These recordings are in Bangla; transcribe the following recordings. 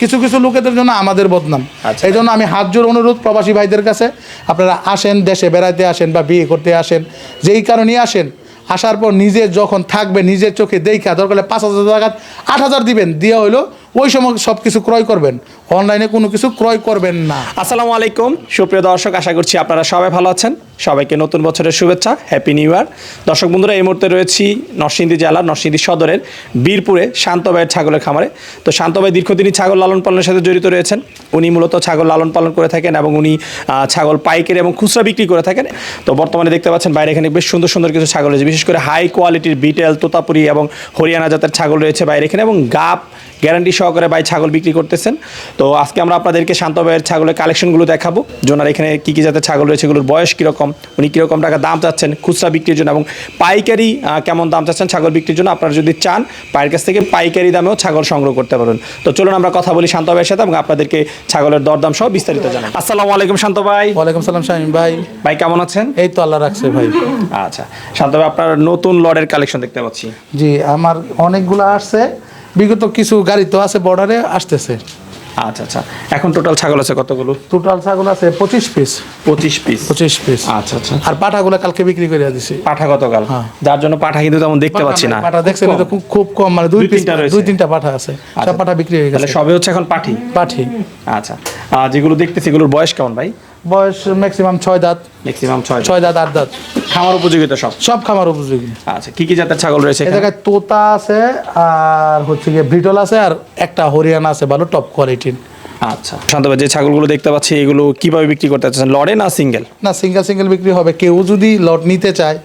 কিছু কিছু লোকেদের জন্য আমাদের বদনাম আচ্ছা। এই জন্য আমি হাত জোর অনুরোধ প্রবাসী ভাইদের কাছে আপনারা আসেন দেশে বেড়াতে আসেন বা বিয়ে করতে আসেন যেই কারণেই আসেন আসার পর নিজে যখন থাকবে নিজের চোখে দেখা দরকার হলে পাঁচ হাজার টাকা আট হাজার দিবেন দিয়ে হইল ওই সময় সব কিছু ক্রয় করবেন অনলাইনে কোনো কিছু ক্রয় করবেন না। আসসালামু আলাইকুম। সুপ্রিয় দর্শক, আশা করছি আপনারা সবাই ভালো আছেন। সবাইকে নতুন বছরের শুভেচ্ছা হ্যাপি নিউ ইয়ার দর্শক বন্ধুরা, এই মুহূর্তে রয়েছি নরসিংদী জেলার, নরসিংদী সদরের বীরপুরে শান্তবাইয়ের ছাগলের খামারে। তো শান্তবাই দীর্ঘদিনই ছাগল লালন পালনের সাথে জড়িত রয়েছেন। উনি মূলত ছাগল লালন পালন করে থাকেন এবং উনি ছাগল পাইকারি এবং খুচরা বিক্রি করে থাকেন। তো বর্তমানে দেখতে পাচ্ছেন বাইরে এখানে বেশ সুন্দর সুন্দর কিছু ছাগল রয়েছে, বিশেষ করে হাই কোয়ালিটির বিটেল, তোতাপুরি এবং হরিয়ানা জাতের ছাগল রয়েছে বাইরে এখানে এবং গাপ গ্যারান্টি সহকারে বাই ছাগল বিক্রি করতেছেন। তো আজকে আমরা আপনাদেরকে শান্ত ভাইয়ের ছাগলের কালেকশনগুলো দেখাবো। জোনার এখানে কী কী জাতের ছাগল রয়েছে এগুলোর বয়স কীরকম উনি কীরকম টাকা দাম চাচ্ছেন খুচরা বিক্রির জন্য এবং পাইকারি কেমন দাম চাচ্ছেন ছাগল বিক্রির জন্য আপনারা যদি চান পায়ের কাছ থেকে পাইকারি দামেও ছাগল সংগ্রহ করতে পারেন তো চলুন আমরা কথা বলি শান্ত ভাইয়ের সাথে এবং আপনাদেরকে ছাগলের দরদাম সহ বিস্তারিত জানাই আসসালামু আলাইকুম শান্ত ভাই ওয়ালাইকুম সালাম শাহিম ভাই। ভাই কেমন আছেন? এই তো আল্লাহ রাখছে ভাই। আচ্ছা শান্ত ভাই আপনার নতুন লডের কালেকশন দেখতে পাচ্ছি। জি আমার অনেকগুলো আসছে। বিগত কিছু গাড়ি তো আছে বর্ডারে আসতেছে। আচ্ছা আচ্ছা। এখন টোটাল ছাগল আছে কতগুলো? টোটাল ছাগল আছে পঁচিশ পিস পঁচিশ পিস পঁচিশ পিস আচ্ছা আচ্ছা। আর পাঠাগুলো কালকে বিক্রি করে দিছি। পাঠা গতকাল? হ্যাঁ। যার জন্য পাঠা কিন্তু তেমন দেখতে পাচ্ছি না। পাঠা দেখছেন খুব এটা খুব খুব কম। মানে দুই তিনটা। দুই তিনটা পাঠা আছে। সব পাঠা বিক্রি হয়ে গেছে। সবে হচ্ছে এখন পাঠি? পাঠি। আচ্ছা। যেগুলো দেখতেছি এগুলোর বয়স কেমন ভাই? বয়স ম্যাক্সিমাম ছয় দাঁত। ম্যাক্সিমাম ছয় ছয় দাঁত আট দাঁত। খামার উপযোগিতা সব? সব খামার উপযোগী। আচ্ছা কি কি জাতের ছাগল রয়েছে এই জায়গায় তোতা আছে আর হচ্ছে গিয়ে ব্রিটল আছে আর একটা হরিয়ানা আছে ভালো টপ কোয়ালিটির আচ্ছা শান্ত ভাই যে ছাগলগুলো দেখতে পাচ্ছি এগুলো কীভাবে বিক্রি করতে চাচ্ছেন? লড়ে না সিঙ্গেল না সিঙ্গেল সিঙ্গেল বিক্রি হবে। কেউ যদি লট নিতে চায়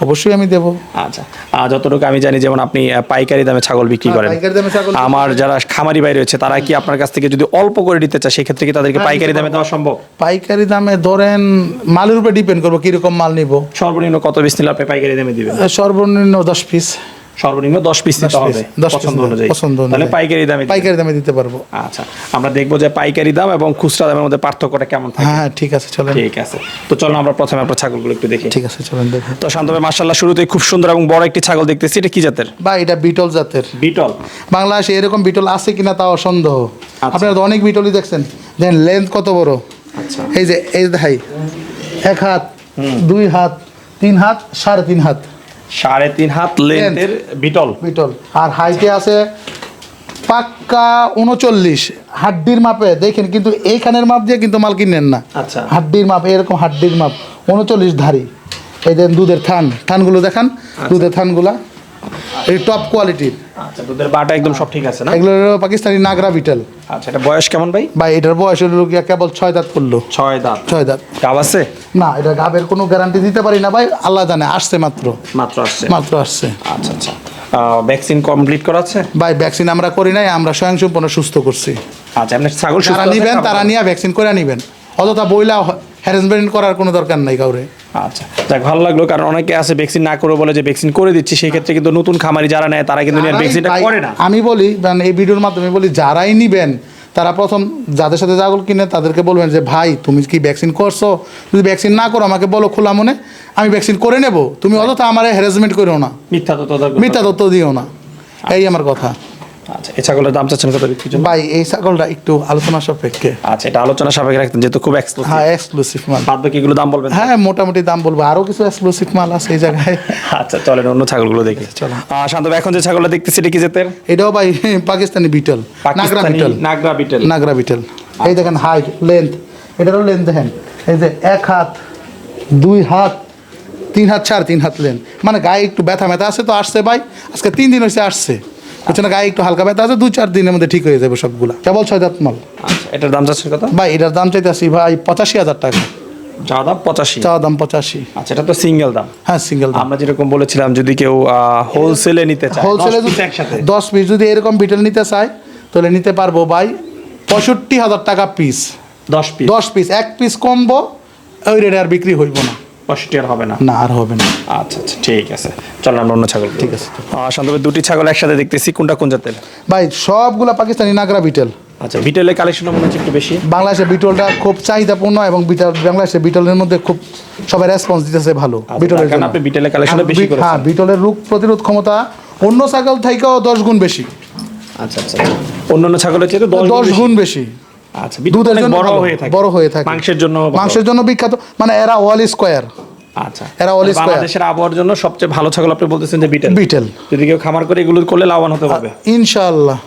অবশ্যই আমি দেবো। আচ্ছা। আর যতটুকু আমি জানি যেমন আপনি পাইকারি দামে ছাগল বিক্রি হ্যাঁ, করেন। পাইকারি দামে ছাগল আমার যারা খামারি বাইরে রয়েছে তারা কি আপনার কাছ থেকে যদি অল্প করে দিতে চায় সেক্ষেত্রে কি তাদেরকে হ্যাঁ, পাইকারি দামে দেওয়া সম্ভব? পাইকারি দামে ধরেন মালের উপরে ডিপেন্ড করব কীরকম মাল নিব। সর্বনিম্ন কত পিস নিলে আপনি পাইকারি দামে দিবেন? সর্বনিম্ন দশ পিস। সর্বনিম্ন দশ পিস নিতে piece, হবে পছন্দ অনুযায়ী। পছন্দ তাহলে পাইকারি দামে পাইকারি দামে দিতে পারব। আচ্ছা আমরা দেখব যে পাইকারি দাম এবং খুচরা দামের মধ্যে পার্থক্যটা কেমন থাকে। হ্যাঁ ঠিক আছে চলেন। ঠিক আছে। তো আমরা প্রথমে আপনার ছাগলগুলো একটু দেখি। ঠিক আছে চলেন দেখুন তো শুরুতেই খুব সুন্দর এবং বড় একটি ছাগল দেখতেছি। এটা কি জাতের? বা এটা বিটল জাতের। বিটল। বাংলাদেশে এরকম বিটল আছে কিনা তাও সন্দেহ আপনারা তো অনেক বিটলই দেখছেন। দেখেন লেন্থ কত বড়? আচ্ছা। এই যে এই দেখাই। এক হাত দুই হাত তিন হাত সাড়ে তিন হাত। সাড়ে তিন হাত লেন্থের বিটল। বিটল। আর হাইটে আছে পাক্কা উনচল্লিশ। হাড্ডির মাপে দেখেন কিন্তু এইখানের মাপ দিয়ে কিন্তু মাল কিনেন না। আচ্ছা। হাড্ডির মাপ এরকম হাড্ডির মাপ। উনচল্লিশ ধারি। এই দেন দুধের থান। থানগুলো দেখান। দুধের থানগুলা। এই টপ কোয়ালিটির আচ্ছা দুধের বাটা একদম সব ঠিক আছে না? এগুলো পাকিস্তানি নাগরা বিটেল। আচ্ছা এটা বয়স কেমন ভাই? বা এটার বয়স হলো গিয়া কেবল ছয় দাঁত করল ছয় দাঁত। ছয় দাঁত। গাব আছে? না এটা গাবের কোনো গ্যারান্টি দিতে পারি না ভাই আল্লাহ জানে আসছে মাত্র। মাত্র আসছে। মাত্র আসছে। আচ্ছা আচ্ছা। ভ্যাকসিন কমপ্লিট করা আছে? ভাই ভ্যাকসিন আমরা করি নাই আমরা স্বয়ংসম্পূর্ণ সুস্থ করছি। আচ্ছা আপনি ছাগল সুস্থ যারা নিবেন তারা নিয়ে ভ্যাকসিন করে নিবেন। অযথা বইলা হ্যারাসমেন্ট করার কোনো দরকার নাই কাউরে। আচ্ছা। যাক ভালো লাগল কারণ অনেকে আছে ভ্যাকসিন না করে বলে যে ভ্যাকসিন করে দিচ্ছি সেই ক্ষেত্রে কিন্তু নতুন খামারি যারা নেয় তারা কিন্তু ভ্যাকসিনটা করে না। আমি বলি মানে এই ভিডিওর মাধ্যমে বলি যারাই নিবেন তারা প্রথম যাদের সাথে ছাগল কিনে তাদেরকে বলবেন যে ভাই তুমি কি ভ্যাকসিন করছ? যদি ভ্যাকসিন না করো আমাকে বলো খোলা মনে আমি ভ্যাকসিন করে নেব। তুমি অযথা আমার হ্যারাসমেন্ট করো না। মিথ্যা তো তদারক মিথ্যা তথ্য দিও না। এই আমার কথা। আচ্ছা এই ছাগলের দাম চাচ্ছেন কত ভাই এই ছাগলটা একটু আলোচনা সাপেক্ষে। আচ্ছা এটা আলোচনা সাপেক্ষে রাখতেন যেহেতু খুব এক্সক্লুসিভ হ্যাঁ এক্সক্লুসিভ মাল। বাদ বাকি এগুলো দাম বলবেন হ্যাঁ মোটামুটি দাম বলব। আরও কিছু এক্সক্লুসিভ মাল আছে এই জায়গায়। আচ্ছা চলেন অন্য ছাগলগুলো দেখি। চলো। শান্ত এখন যে ছাগলটা দেখতেছি এটা কি জাতের? এটাও ভাই পাকিস্তানি বিটল। নাগরা বিটল। নাগরা বিটেল। নাগরা বিটল। এই দেখেন হাইট লেন্থ এটারও লেন্থ দেখেন। এই যে এক হাত দুই হাত তিন হাত চার তিন হাত লেন্থ মানে গায়ে একটু ব্যথা ব্যথা আছে তো আসছে ভাই। আজকে তিন দিন হয়েছে আসছে। গায়ে একটু হালকা ব্যথা আছে দুই চার দিনের মধ্যে ঠিক হয়ে যাবে সবগুলা। কেবল ছয় দাঁত মাল। আচ্ছা এটার দাম চাচ্ছেন কত? ভাই এটার দাম চাইতেছি ভাই পঁচাশি হাজার টাকা। চাওয়া দাম পঁচাশি? চাওয়া দাম পঁচাশি। আচ্ছা এটা তো সিঙ্গেল দাম। হ্যাঁ সিঙ্গেল দাম। আমরা যেরকম বলেছিলাম যদি কেউ হোলসেলে নিতে চায় হোলসেলে দশ একসাথে। দশ পিস যদি এরকম বিটেল নিতে চায় তাহলে নিতে পারব ভাই পঁয়ষট্টি হাজার টাকা পিস দশ পিস দশ পিস এক পিস কমবো ওই রেটে আর বিক্রি হইব না। পঁয়ষট্টি আর হবে না। না আর হবে না। আচ্ছা আচ্ছা ঠিক আছে। চলো আমরা অন্য ছাগল ঠিক আছে। শান্তবের দুটি ছাগল একসাথে দেখতেছি কোনটা কোন জাতের? ভাই সবগুলা পাকিস্তানি নাগরা বিটেল। আচ্ছা বিটেলের কালেকশন মনে হচ্ছে একটু বেশি। বাংলাদেশে বিটলটা খুব চাহিদাপূর্ণ এবং বিটল বাংলাদেশে বিটলের মধ্যে খুব সবাই রেসপন্স দিতেছে ভালো বিটলের কারণ জন্য। আপনি বিটেলের কালেকশনটা বেশি করেছেন। হ্যাঁ বিটলের রোগ প্রতিরোধ ক্ষমতা অন্য ছাগল থেকেও দশ গুণ বেশি। আচ্ছা আচ্ছা আচ্ছা। অন্যান্য ছাগলের চেয়ে দশ গুণ বেশি। আচ্ছা দুধের জন্য বড় হয়ে থাকে। বড় হয়ে থাকে। মাংসের জন্য মাংসের জন্য বিখ্যাত। মানে এরা অল স্কোয়ার আচ্ছা। এরা মানে square। বাংলাদেশের আবহাওয়ার জন্য সবচেয়ে ভালো ছাগল আপনি বলতেছেন যে বিটেল। বিটেল। যদি কেউ খামার করে এগুলো করলে লাভবান হতে পারবে। ইনশাল্লাহ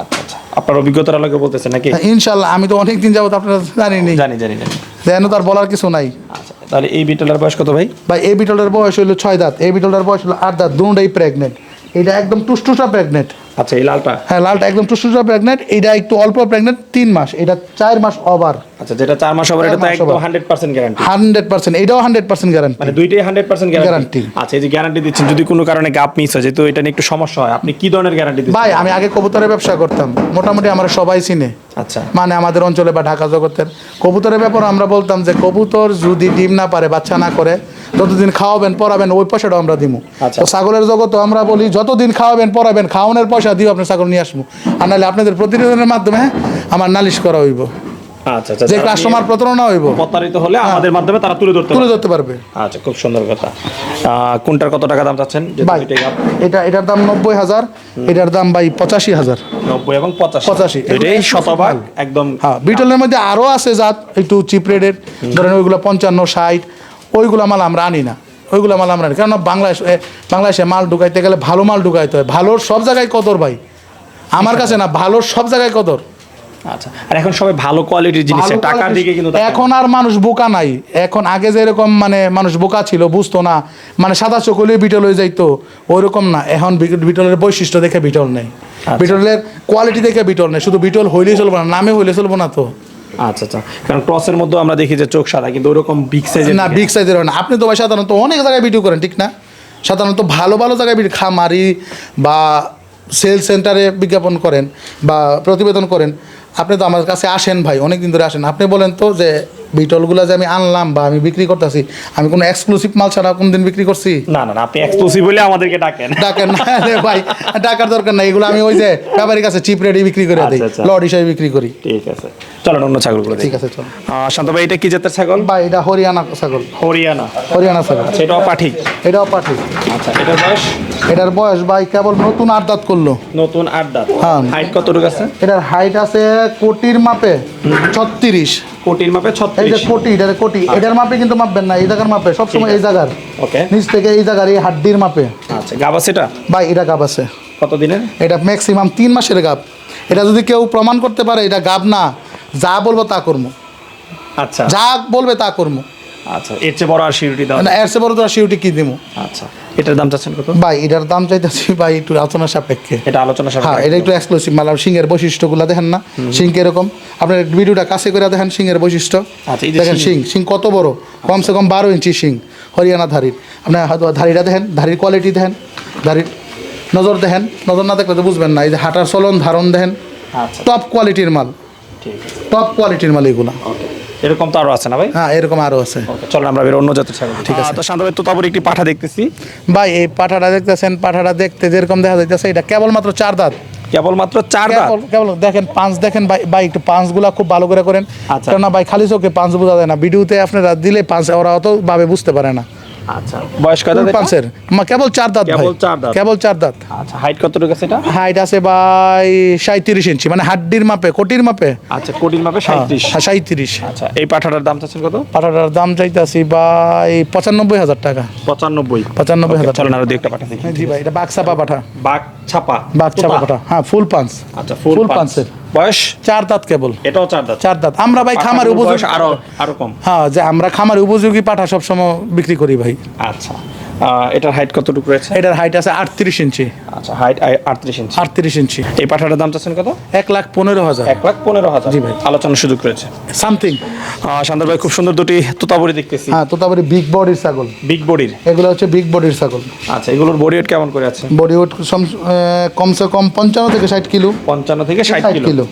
আচ্ছা আচ্ছা। আপনার অভিজ্ঞতার আলোকে বলতেছেন নাকি? ইনশাল্লাহ আমি তো অনেক দিন যাবত আপনারা জানিনি জানি জানি জানি যেন তার বলার কিছু নাই। আচ্ছা তাহলে এই বিটলের বয়স কত ভাই? ভাই এই বিটলটার বয়স হলো ছয় দাঁত। এই বিটলটার বয়স হলো আট দাঁত। দুটাই প্রেগনেন্ট এটা একদম টুসটুসা প্রেগনেন্ট আচ্ছা এই লালটা? হ্যাঁ লালটা একদম টুসটুসা প্রেগনেন্ট। এটা একটু অল্প প্রেগনেন্ট তিন মাস। এটা চার মাস ওভার আচ্ছা যেটা চার মাস হবে এটা তো একদম hundred percent guarantee hundred percent এটাও হান্ড্রেড পার্সেন্ট গ্যারান্টি মানে দুইটাই হান্ড্রেড পার্সেন্ট গ্যারান্টি আচ্ছা এই যে গ্যারান্টি দিচ্ছেন যদি কোনো কারণে গাপ মিস হয় যেহেতু এটা নিয়ে একটু সমস্যা হয় আপনি কি ধরনের গ্যারান্টি দিচ্ছেন? ভাই আমি আগে কবুতরের ব্যবসা করতাম। মোটামুটি আমরা সবাই চিনে। আচ্ছা। মানে আমাদের অঞ্চলে বা ঢাকা জগতের কবুতরের ব্যাপারে আমরা বলতাম যে কবুতর যদি ডিম না পারে বাচ্চা না করে যতদিন খাওয়াবেন পড়াবেন ওই পয়সাটাও আমরা দিব আচ্ছা। তো ছাগলের জগৎ আমরা বলি যতদিন খাওয়াবেন পড়াবেন খাওয়ানোর পয়সা দিও আপনি ছাগল নিয়ে আসব। আর নাহলে আপনাদের প্রতিবেদনের মাধ্যমে হ্যাঁ, আমার নালিশ করা হইব। আচ্ছা আচ্ছা যে কাস্টমার প্রতারণা হইব। প্রতারিত হলে আমাদের মাধ্যমে তারা তুলে ধরতে তুলে ধরতে পারবে। আচ্ছা খুব সুন্দর কথা। কোনটার কত টাকা দাম চাচ্ছেন। এটা এটার দাম নব্বই হাজার এটার দাম ভাই পঁচাশি হাজার। নব্বই এবং পঁচাশি। পঁচাশি। এটাই শতভাগ একদম হ্যাঁ বিটলের মধ্যে আরও আছে জাত একটু চিপ রেটের ধরেন ওইগুলো পঞ্চান্ন ষাট ওইগুলো মাল আমরা আনি না ওইগুলো মাল আমরা আনি কারণ বাংলাদেশ বাংলাদেশে মাল ঢুকাইতে গেলে ভালো মাল ঢুকাইতে হয়। ভালোর সব জায়গায় কদর ভাই। আমার কাছে না ভালোর সব জায়গায় কদর। আচ্ছা আর এখন সবাই ভালো কোয়ালিটির জিনিস টাকার দিকে কিন্তু এখন আর মানুষ বোকা নাই। এখন আগে যেরকম মানে মানুষ বোকা ছিল বুঝতো না। মানে সাদা চকলে বিটল হয়ে যাইতো। ওইরকম না। এখন বিটলের বৈশিষ্ট্য দেখে বিটল নেই। আচ্ছা। বিটলের কোয়ালিটি দেখে বিটল নেই। শুধু বিটল হইলেই চলবো না নামে হইলে চলবো না তো। আচ্ছা আচ্ছা। কারণ ক্রসের মধ্যে আমরা দেখি যে চোখ সাদা কিন্তু ওরকম বিগ সাইজের না বিগ সাইজের হয় না। আপনি তো ভাই সাধারণত অনেক জায়গায় ভিডিও করেন ঠিক না? সাধারণত ভালো ভালো জায়গায় ভিডিও খামারি বা সেল সেন্টারে বিজ্ঞাপন করেন বা প্রতিবেদন করেন। আপনি তো আমার কাছে আসেন ভাই অনেক দিন ধরে আসেন। আপনি বলেন তো যে বিটলগুলো যে আমি আনলাম বা আমি বিক্রি করতেছি আমি কোনো এক্সক্লুসিভ মাল ছাড়া কোন দিন বিক্রি করছি? না না আপনি এক্সক্লুসিভ বলে আমাদেরকে ডাকেন। ডাকেন না রে ভাই টাকার দরকার নাই এগুলো আমি ওই যে ব্যাপারীর কাছে চিপ রেটে বিক্রি করে দিই আচ্ছা, আচ্ছা। লড হিসাবে বিক্রি করি। ঠিক আছে। চলেন অন্য ছাগলগুলো ঠিক আছে চল শান্ত ভাই এটা কি জাতের ছাগল? ভাই এটা হরিয়ানা ছাগল। হরিয়ানা। হরিয়ানা ছাগল। সেটাও পাঠি এটাও পাঠি আচ্ছা এটার বয়স? এটার বয়স ভাই কেবল নতুন আট দাঁত করল। নতুন আট দাঁত হ্যাঁ। হাইট কতটুকু আছে? এটার হাইট আছে কোটির মাপে ছত্রিশ। কোটির মাপে এই যে কোটি এটার কোটি এটার মাপে কিন্তু মাপবেন না এই জায়গার মাপে সবসময় এই জায়গার। ওকে। নিচ থেকে এই জায়গার এই হাড্ডির মাপে। আচ্ছা গাবা সেটা ভাই এটা গাব আছে। কত দিনের? এটা ম্যাক্সিমাম তিন মাসের গাব এটা যদি কেউ প্রমাণ করতে পারে এটা গাব না যা বলব তা করব। আচ্ছা। যা বলবে তা করব। আচ্ছা এর চেয়ে বড় আর সিউরিটি দাও না এর চেয়ে বড় তো আর সিউটি কি দিব আচ্ছা এটার দাম চাচ্ছেন কত? ভাই এটার দাম চাইতেছি ভাই একটু আলোচনা সাপেক্ষে। এটা আলোচনা হ্যাঁ এটা একটু এক্সক্লুসিভ মাল সিংহের বৈশিষ্ট্যগুলো দেখেন না? সিং এরকম আপনার ভিডিওটা কাছে করে দেখেন সিংহের বৈশিষ্ট্য। আচ্ছা, দেখেন। সিং। সিং কত বড়? কমসে কম বারো ইঞ্চি সিং হরিয়ানা ধারির। আপনার হয়তো ধারিটা দেখেন ধারির কোয়ালিটি দেখেন ধারির নজর দেখেন। নজর না দেখলে তো বুঝবেন না এই যে হাঁটার চলন ধারণ দেখেন। আচ্ছা। টপ কোয়ালিটির মাল। ঠিক টপ কোয়ালিটির মাল এগুলো। ওকে এরকম তো আরও আছে না ভাই? হ্যাঁ এরকম আরও আছে। চলো আমরা বের অন্য জাতের ছাগল। ঠিক আছে। তো শান্ত ভাই তো তারপর একটি পাঠা দেখতেছি। ভাই এই পাঠাটা দেখতেছেন পাঠাটা দেখতে যেরকম দেখা যাইতেছে এটা কেবলমাত্র চার দাঁত। কেবলমাত্র চার দাঁত? কেবল কেবল দেখেন পাঁচ দেখেন ভাই ভাই একটু পাঁচগুলা খুব ভালো করে করেন। আচ্ছা। কেননা ভাই খালি চোখে পাঁচ বোঝা যায় না। ভিডিওতে আপনারা দিলে পাঁচ ওরা অত ভাবে বুঝতে পারে না। আচ্ছা। বয়স কত পাঁচের মা কেবল চার দাঁত কেবল চার দাঁত। কেবল চার দাঁত। আচ্ছা হাইট কতটুকু আছে এটা? হাইট আছে ভাই সাঁত্রিশ ইঞ্চি মানে হাড্ডির মাপে কোটির মাপে। আচ্ছা কোটির মাপে সাঁত্রিশ হ্যাঁ সাঁত্রিশ আচ্ছা এই পাঠাটার দাম চাচ্ছেন কত? পাঠাটার দাম চাইতেছি ভাই পঁচানব্বই হাজার টাকা। পঁচানব্বই। পঁচানব্বই হাজার চলেন আরও একটা পাঠা দেখি। জি ভাই এটা বাক্সাপা পাঠা। বাঘ ছাপা। বাঘচাপা তোতা। পাঠা। হ্যাঁ ফুল পাঁচ আচ্ছা ফুল পাঁচের বয়স? চার দাঁত কেবল। এটাও চার দাঁত। চার দাঁত। আমরা ভাই খামার উপযোগী আরও আরও কম। হ্যাঁ যে আমরা খামার উপযোগী পাঠা সবসময় বিক্রি করি ভাই। আচ্ছা। এটার হাইট কতটুকু রয়েছে? এটার হাইট আছে আটত্রিশ ইঞ্চি। আচ্ছা হাইট আটত্রিশ ইঞ্চি। আটত্রিশ ইঞ্চি। এই পাঠাটার দাম চাচ্ছেন কত? এক লাখ পনেরো হাজার। এক লাখ পনেরো হাজার। জি ভাই। আলোচনার সুযোগ রয়েছে। সামথিং শান্তর ভাই খুব সুন্দর দুটি তোতাবড়ি দেখতেছি। হ্যাঁ তো তারপরে বিগ বডির ছাগল। বিগ বডির এগুলো হচ্ছে বিগ বডির ছাগল। আচ্ছা এগুলোর বডি ওয়েট কেমন করে আছে? বডি ওয়েট কমসে কম পঞ্চান্ন থেকে ষাট কিলো। পঞ্চান্ন থেকে ষাট 60 কিলো। কিলো।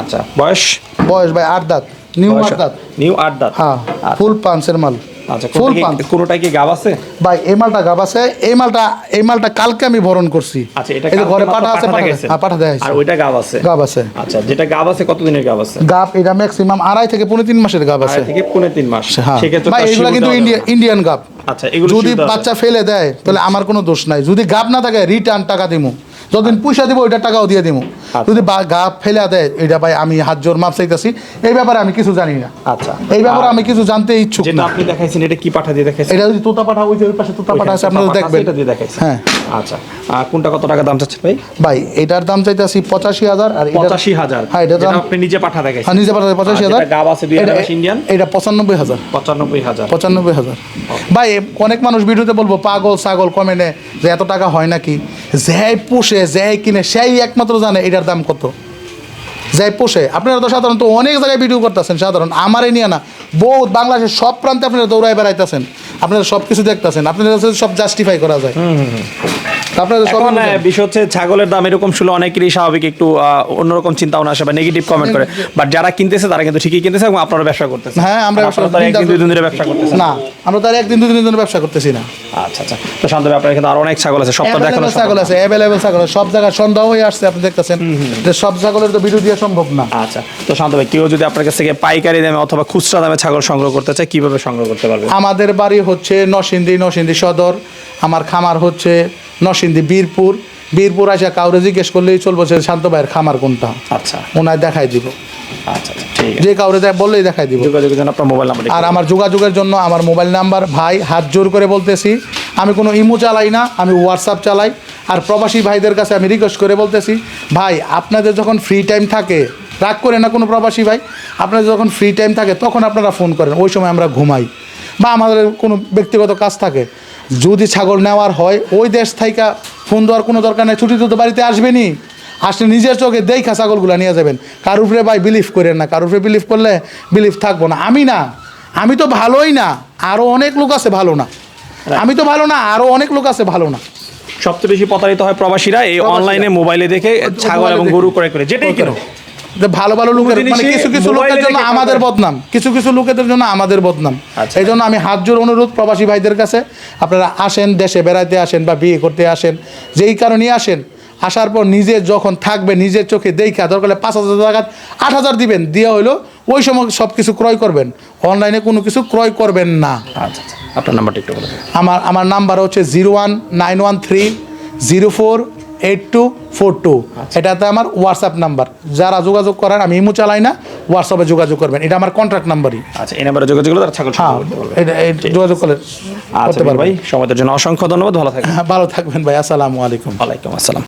আচ্ছা বয়স? বয়স ভাই আট দাঁত। নিউ আট দাঁত। নিউ আট দাঁত। হ্যাঁ ফুল পাঞ্চের মাল। আচ্ছা ফুল কোনোটা পাঞ্চ কি- গাব আছে? ভাই এই মালটা গাব আছে। এই মালটা এই মালটা কালকে আমি ভরণ করছি। আচ্ছা এটা এই যে কালকে ঘরে পাঠা আছে পাঠা পাঠা হ্যাঁ পাঠা দেয় আর ওইটা গাব আছে? গাব আছে। আচ্ছা যেটা গাব আছে কতদিনের গাব আছে? গাব এটা ম্যাক্সিমাম আড়াই থেকে পনেরো তিন মাসের গাব আছে। থেকে পৌনে তিন মাস। হ্যাঁ। সেক্ষেত্রে ভাই এগুলো কিন্তু দেওয়া ইন্ডিয়ান গাব। আচ্ছা এগুলো যদি বাচ্চা ফেলে দেয় তাহলে আমার কোনো দোষ নাই। যদি গাব না থাকে রিটার্ন টাকা দিমু। যতদিন পয়সা দিব ওইটা টাকাও দিয়ে দিমু। যদি বা- গা ফেলে দেয় এটা ভাই আমি হাত জোর মাপ চাইতেছি। এই ব্যাপারে আমি কিছু জানি না। আচ্ছা। এই ব্যাপারে আমি কিছু জানতে ইচ্ছুক যেটা না। আপনি দেখাইছেন এটা কি পাঠা দিয়ে দেখাইছেন? এটা যদি তোতা পাঠা ওই যে ওই পাশে তোতা পাঠা আছে আপনারা দেখবেন। এটা দিয়ে দেখাইছেন। হ্যাঁ। আচ্ছা। আর কোনটা কত টাকা দাম চাচ্ছেন ভাই? ভাই এটার দাম চাইতেছি পঁচাশি হাজার আর পঁচাশি হাজার। হ্যাঁ এটা দাম আপনি নিজে পাঠা দেখাইছেন। হ্যাঁ, নিজে পাঠা পঁচাশি হাজার। গাব আছে দুই এটা- ইন্ডিয়ান এটা পঁচানব্বই হাজার। পঁচানব্বই হাজার। পঁচানব্বই হাজার। ভাই অনেক মানুষ ভিডিওতে বলব পাগল ছাগল কমেনে যে এত টাকা হয় নাকি? যাই পোষে যাই কিনে সেই একমাত্র জানে এটার দাম কত? যাই পোষে, আপনারা তো সাধারণত অনেক জায়গায় ভিডিও করতেছেন, সাধারণ আমারই নিয়ে না, বহুত বাংলাদেশের সব প্রান্তে আপনারা দৌড়ায় বেড়াইতেছেন, আপনারা সব কিছু দেখতেছেন, আপনাদের সব জাস্টিফাই করা যায়। আপনাদের সব বিষয় হচ্ছে ছাগলের দাম এরকম শুনলে অনেকেরই স্বাভাবিক একটু অন্যরকম চিন্তা ভাবনা আসে বা নেগেটিভ কমেন্ট করে। বাট যারা কিনতেছে তারা কিন্তু ঠিকই কিনতেছে এবং আপনারা ব্যবসা করতেছেন। হ্যাঁ, আমরা একদিন দুই দিন ধরে ব্যবসা করতেছেন। না আমরা তো আর একদিন দুদিনের জন্য ব্যবসা করতেছি না। আচ্ছা আচ্ছা। তো শান্ত আপনার এখানে আরও অনেক ছাগল আছে সপ্তাহ দেখানো ছাগল আছে অ্যাভেলেবেল ছাগল সব জায়গায় সন্ধ্যা হয়ে আসছে আপনি দেখতেছেন। যে সব ছাগলের তো ভিডিও দেওয়া সম্ভব না। আচ্ছা তো শান্ত ভাই কেউ যদি আপনার কাছ থেকে পাইকারি দামে অথবা খুচরা দামে ছাগল সংগ্রহ করতে চায় কীভাবে সংগ্রহ করতে পারবে? আমাদের বাড়ি হচ্ছে নরসিংদী নরসিংদী সদর। আমার খামার হচ্ছে নরসিংদী বীরপুর। বীরপুর আসা কাউরে জিজ্ঞেস করলেই চলবো যে শান্ত ভাইয়ের খামার কোনটা? আচ্ছা। ওনায় দেখাই দিব। আচ্ছা আচ্ছা ঠিক যে কাউরে দেখ বললেই দেখাই দিব। যোগাযোগের জন্য আপনার মোবাইল নাম্বার আর আমার যোগাযোগের জন্য আমার মোবাইল নাম্বার ভাই হাত জোর করে বলতেছি। আমি কোনো ইমো চালাই না আমি হোয়াটসঅ্যাপ চালাই। আর প্রবাসী ভাইদের কাছে আমি রিকোয়েস্ট করে বলতেছি ভাই আপনাদের যখন ফ্রি টাইম থাকে রাগ করে না কোনো প্রবাসী ভাই আপনাদের যখন ফ্রি টাইম থাকে তখন আপনারা ফোন করেন ওই সময় আমরা ঘুমাই। বা আমাদের কোনো ব্যক্তিগত কাজ থাকে যদি ছাগল নেওয়ার হয় ওই দেশ থেকে ফোন দেওয়ার কোনো দরকার নেই ছুটিতে তো বাড়িতে আসবেনি আসলে নিজের চোখে দেখা ছাগলগুলো নিয়ে যাবেন। কার উপরে ভাই বিলিভ করেন না কার উপরে বিলিভ করলে বিলিভ থাকব না। আমি না আমি তো ভালোই না আরও অনেক লোক আছে ভালো না। আমি তো ভালো না আরও অনেক লোক আছে ভালো না। সবচেয়ে বেশি প্রতারিত হয় প্রবাসীরা এই অনলাইনে মোবাইলে দেখে ছাগল এবং গরু করে করে যেটাই কিনো যে ভালো ভালো লোকের মানে কিছু কিছু লোকের জন্য আমাদের বদনাম। কিছু কিছু লোকেদের জন্য আমাদের বদনাম। আচ্ছা। এই জন্য আমি হাত জোর অনুরোধ প্রবাসী ভাইদের কাছে আপনারা আসেন দেশে বেড়াইতে আসেন বা বিয়ে করতে আসেন যেই কারণেই আসেন আসার পর নিজে যখন থাকবে নিজের চোখে দেখা দরকার হলে পাঁচ হাজার টাকা আট হাজার দিবেন দিয়ে হইল ওই সময় সব কিছু ক্রয় করবেন। অনলাইনে কোনো কিছু ক্রয় করবেন না। আচ্ছা আচ্ছা। আপনার নাম্বারটা একটু আমার আমার নাম্বার হচ্ছে zero one nine one three zero four eight two four two. এটাতে আমার হোয়াটসঅ্যাপ নাম্বার। যারা যোগাযোগ করেন আমি ইমো চালাই না হোয়াটসঅ্যাপে যোগাযোগ করবেন। এটা আমার কন্ট্রাক্ট নাম্বারই। আচ্ছা এই নাম্বারে যোগাযোগ করলে তারা ছাগল হ্যাঁ যোগাযোগ করলে আচ্ছা ভাই সময়ের জন্য অসংখ্য ধন্যবাদ ভালো থাকবেন। হ্যাঁ ভালো থাকবেন ভাই আসসালামু আলাইকুম। ওয়ালাইকুম আসসালাম।